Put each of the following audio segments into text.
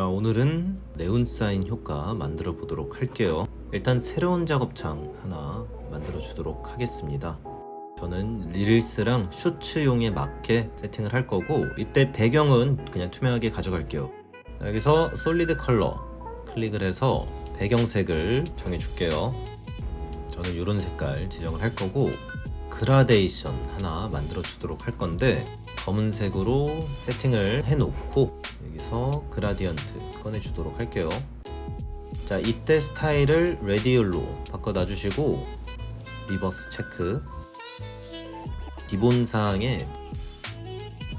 자 오늘은 네온사인 효과 만들어 보도록 할게요. 일단 새로운 작업창 하나 만들어 주도록 하겠습니다. 저는 릴스랑 쇼츠용에 맞게 세팅을 할 거고 이때 배경은 그냥 투명하게 가져갈게요. 여기서 솔리드 컬러 클릭을 해서 배경색을 정해 줄게요. 저는 이런 색깔 지정을 할 거고 그라데이션 하나 만들어 주도록 할 건데 검은색으로 세팅을 해 놓고 여기서 그라디언트 꺼내 주도록 할게요. 자 이때 스타일을 레디얼로 바꿔 놔주시고 리버스 체크. 기본 사항에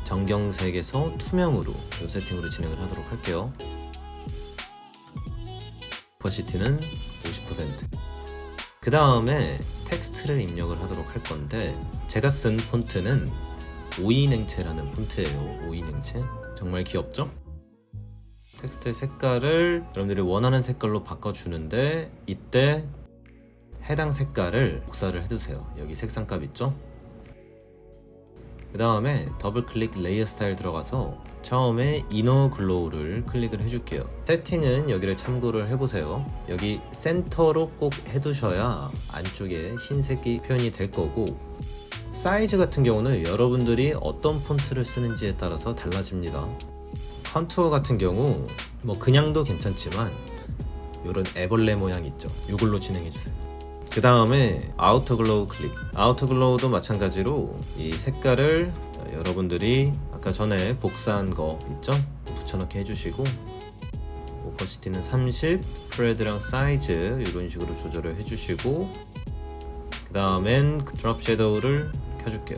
정경색에서 투명으로 이 세팅으로 진행을 하도록 할게요. 퍼시티는 50%그 다음에 텍스트를 입력을 하도록 할 건데 제가 쓴 폰트는 오이냉채라는 폰트예요. 오이냉채. 정말 귀엽죠? 텍스트의 색깔을 여러분들이 원하는 색깔로 바꿔주는데 이때 해당 색깔을 복사를 해두세요. 여기 색상값 있죠? 그 다음에 더블 클릭 레이어 스타일 들어가서 처음에 이너 글로우를 클릭을 해줄게요. 세팅은 여기를 참고를 해보세요. 여기 센터로 꼭 해두셔야 안쪽에 흰색이 표현이 될 거고 사이즈 같은 경우는 여러분들이 어떤 폰트를 쓰는지에 따라서 달라집니다. 컨투어 같은 경우 뭐 그냥도 괜찮지만 이런 애벌레 모양 있죠. 이걸로 진행해 주세요. 그 다음에 아우터 글로우 클릭. 아우터 글로우도 마찬가지로 이 색깔을 여러분들이 아까 전에 복사한 거 있죠? 붙여넣기 해주시고 오퍼시티는 30 스프레드랑 사이즈 이런 식으로 조절을 해주시고 그 다음엔 드롭 섀도우를 켜줄게요.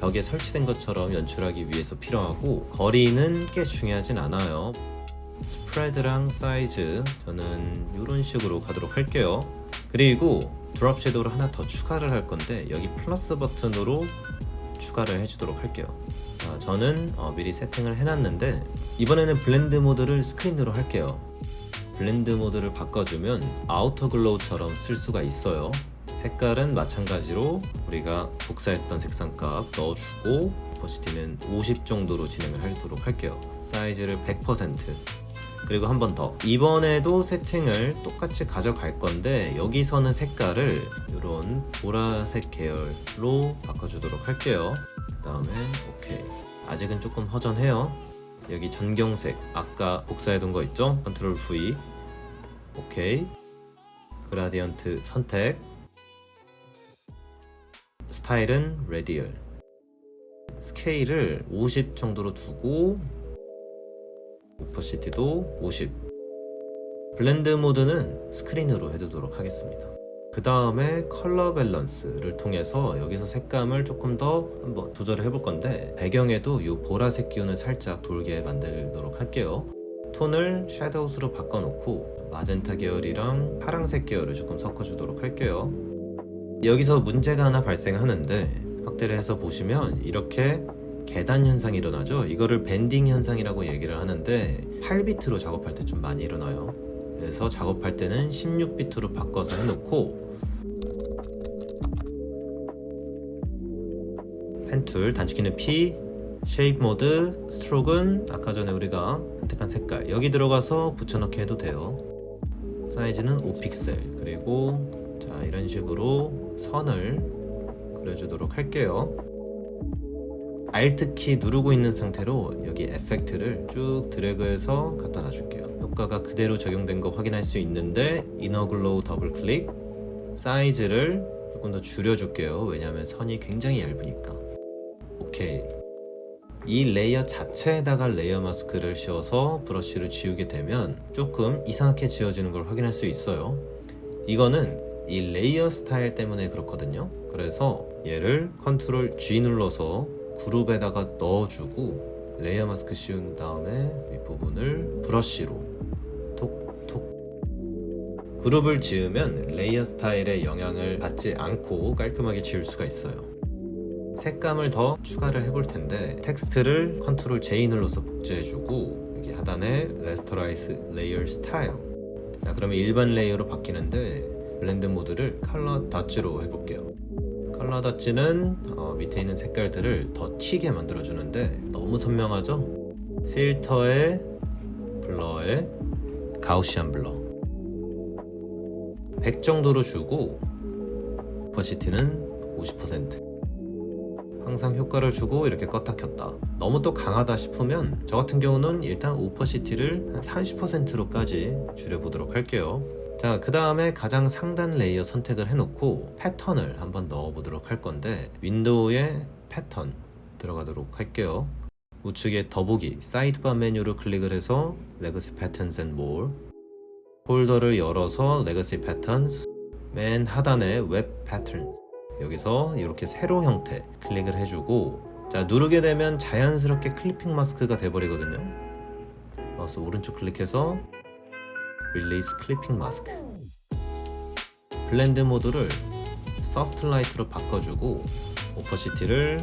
벽에 설치된 것처럼 연출하기 위해서 필요하고 거리는 꽤 중요하진 않아요. 스프레드랑 사이즈 저는 이런 식으로 가도록 할게요. 그리고 드롭 섀도우를 하나 더 추가를 할 건데 여기 플러스 버튼으로 추가를 해주도록 할게요. 자, 저는 어, 미리 세팅을 해놨는데 이번에는 블렌드 모드를 스크린으로 할게요. 블렌드 모드를 바꿔주면 아우터 글로우처럼 쓸 수가 있어요 색깔은 마찬가지로 우리가 복사했던 색상값 넣어주고 버시티는 50 정도로 진행을 하도록 할게요. 사이즈를 100% 그리고 한 번 더. 이번에도 세팅을 똑같이 가져갈 건데 여기서는 색깔을 이런 보라색 계열로 바꿔주도록 할게요. 그 다음에 오케이. 아직은 조금 허전해요. 여기 전경색. 아까 복사해둔 거 있죠? 컨트롤 V. 오케이. 그라디언트 선택 스타일은 레디얼 스케일을 50 정도로 두고 오퍼시티도 50 블렌드 모드는 스크린으로 해두도록 하겠습니다. 그 다음에 컬러 밸런스를 통해서 여기서 색감을 조금 더 한번 조절을 해볼 건데 배경에도 이 보라색 기운을 살짝 돌게 만들도록 할게요. 톤을 섀도우스로 바꿔놓고 마젠타 계열이랑 파랑색 계열을 조금 섞어주도록 할게요 여기서 문제가 하나 발생하는데 확대를 해서 보시면 이렇게 계단 현상이 일어나죠. 이거를 밴딩 현상이라고 얘기를 하는데 8비트로 작업할 때 좀 많이 일어나요. 그래서 작업할 때는 16비트로 바꿔서 해놓고 펜툴 단축키는 P 쉐입 모드 스트로크는 아까 전에 우리가 선택한 색깔 여기 들어가서 붙여넣기 해도 돼요 사이즈는 5픽셀 그리고 자 이런 식으로 선을 그려주도록 할게요. Alt키 누르고 있는 상태로 여기 에펙트를 쭉 드래그해서 갖다 놔줄게요. 효과가 그대로 적용된 거 확인할 수 있는데 이너 글로우 더블 클릭 사이즈를 조금 더 줄여줄게요. 왜냐하면 선이 굉장히 얇으니까. 오케이. 이 레이어 자체에다가 레이어 마스크를 씌워서 브러쉬를 지우게 되면 조금 이상하게 지워지는 걸 확인할 수 있어요. 이거는 이 레이어 스타일 때문에 그렇거든요. 그래서 얘를 컨트롤 G 눌러서 그룹에다가 넣어주고 레이어 마스크 씌운 다음에 윗부분을 브러쉬로 톡톡. 그룹을 지으면 레이어 스타일의 영향을 받지 않고 깔끔하게 지울 수가 있어요. 색감을 더 추가를 해볼 텐데 텍스트를 컨트롤 J 눌러서 복제해주고 여기 하단에 레스터라이스 레이어 스타일 자 그러면 일반 레이어로 바뀌는데 블렌드 모드를 컬러 닷지로 해볼게요. 컬러 닷지는 어, 밑에 있는 색깔들을 더 튀게 만들어 주는데 너무 선명하죠? 필터에 블러에 가우시안 블러. 100 정도로 주고 오퍼시티는 50% 항상 효과를 주고 이렇게 껐다 켰다. 너무 또 강하다 싶으면 저 같은 경우는 일단 오퍼시티를 한 30%로까지 줄여보도록 할게요 자, 그 다음에 가장 상단 레이어 선택을 해놓고 패턴을 한번 넣어보도록 할 건데 윈도우에 패턴 들어가도록 할게요. 우측에 더보기 사이드바 메뉴를 클릭을 해서 레거시 패턴스 앤 몰. 폴더를 열어서 레거시 패턴스 맨 하단에 웹 패턴 여기서 이렇게 세로 형태 클릭을 해주고 자 누르게 되면 자연스럽게 클리핑 마스크가 돼버리거든요. 마우스 오른쪽 클릭해서 릴리스 클리핑 마스크 블렌드 모드를 소프트 라이트로 바꿔주고 오퍼시티를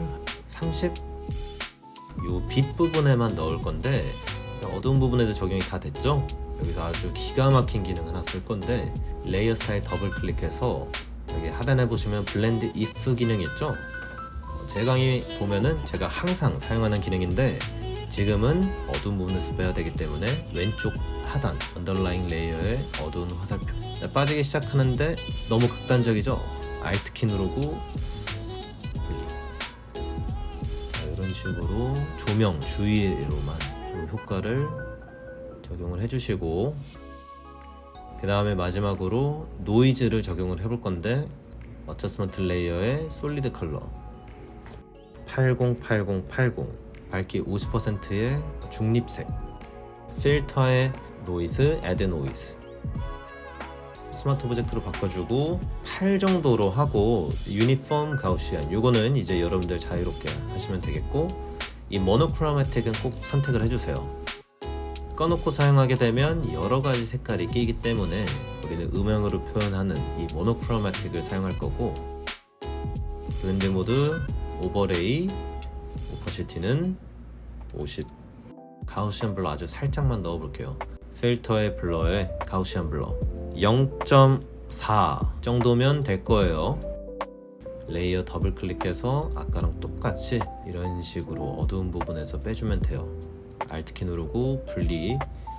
30 요 빛 부분에만 넣을 건데 어두운 부분에도 적용이 다 됐죠? 여기서 아주 기가 막힌 기능 하나 쓸 건데 레이어 스타일 더블 클릭해서 여기 하단에 보시면 블렌드 if 기능 있죠? 제 강의 보면은 제가 항상 사용하는 기능인데 지금은 어두운 부분에서 빼야 되기 때문에 왼쪽 하단 언더라인 레이어의 어두운 화살표. 자, 빠지기 시작하는데 너무 극단적이죠? Alt 키 누르고 이런 식으로 조명 주위로만 이 효과를 적용을 해주시고 그 다음에 마지막으로 노이즈를 적용을 해볼 건데 어처스먼트 레이어의 솔리드 컬러 808080 밝기 50%의 중립색. 필터의 노이즈, 애드 노이즈 스마트 오브젝트로 바꿔주고 8 정도로 하고 유니폼 가우시안. 요거는 이제 여러분들 자유롭게 하시면 되겠고 이 모노크로마틱은 꼭 선택을 해주세요. 꺼놓고 사용하게 되면 여러 가지 색깔이 끼기 때문에 우리는 음영으로 표현하는 이 모노크로마틱을 사용할 거고 블렌드 모드 오버레이 오퍼시티는 50 가우시안 블러 아주 살짝만 넣어볼게요 필터의 블러에 가우시안 블러. 0.4 정도면 될 거예요. 레이어 더블 클릭해서 아까랑 똑같이 이런 식으로 어두운 부분에서 빼주면 돼요. Alt키 누르고 분리.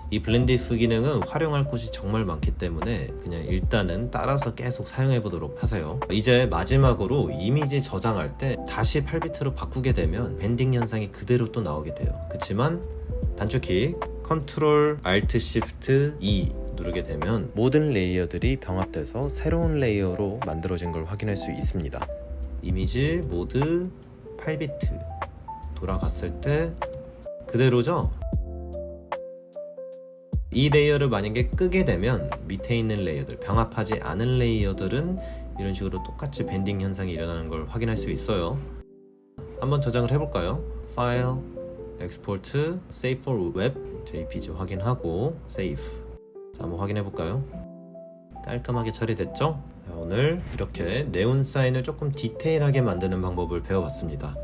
이 if 기능은 활용할 곳이 정말 많기 때문에 그냥 일단은 따라서 계속 사용해 보도록 하세요. 이제 마지막으로 이미지 저장할 때 다시 8비트로 바꾸게 되면 밴딩 현상이 그대로 또 나오게 돼요. 그치만 단축키 Ctrl Alt Shift E 누르게 되면 모든 레이어들이 병합돼서 새로운 레이어로 만들어진 걸 확인할 수 있습니다 이미지 모드 8비트 돌아갔을 때 그대로죠? 이 레이어를 만약에 끄게 되면 밑에 있는 레이어들, 병합하지 않은 레이어들은 이런 식으로 똑같이 밴딩 현상이 일어나는 걸 확인할 수 있어요. 한번 저장을 해볼까요? 파일, 엑스포트, save for web, jpg 확인하고 save. 자, 한번 확인해 볼까요? 깔끔하게 처리됐죠? 자, 오늘 이렇게 네온 사인을 조금 디테일하게 만드는 방법을 배워봤습니다.